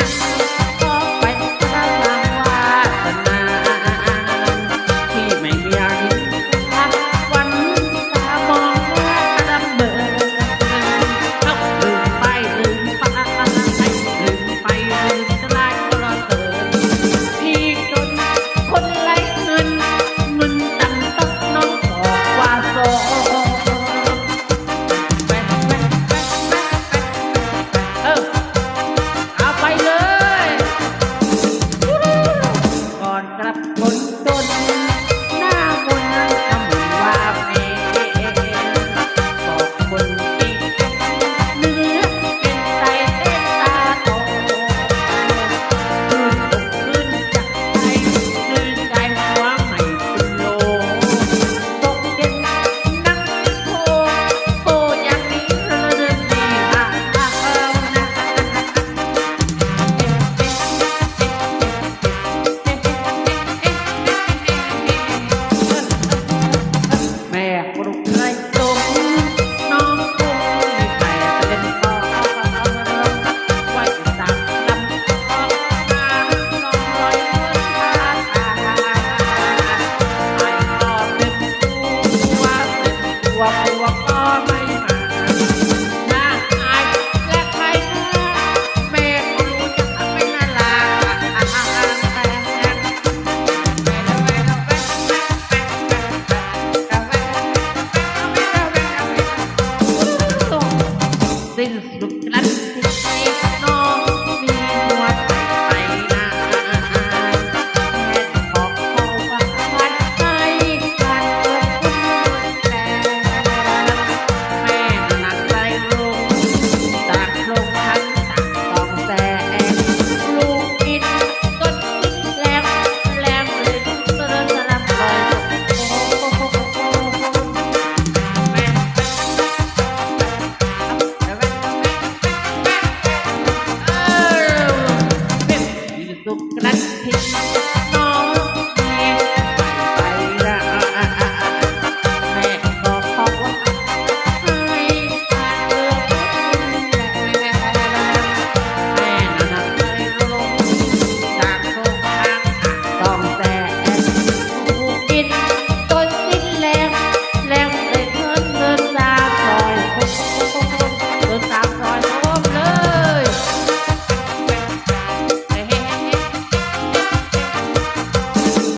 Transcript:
Thank you. คนจน อกลวงก็ไม่มาน่าอายและใครแม่รู้จะทำเป็นอะไรสิ้นสุดนั้นสิ Gracias.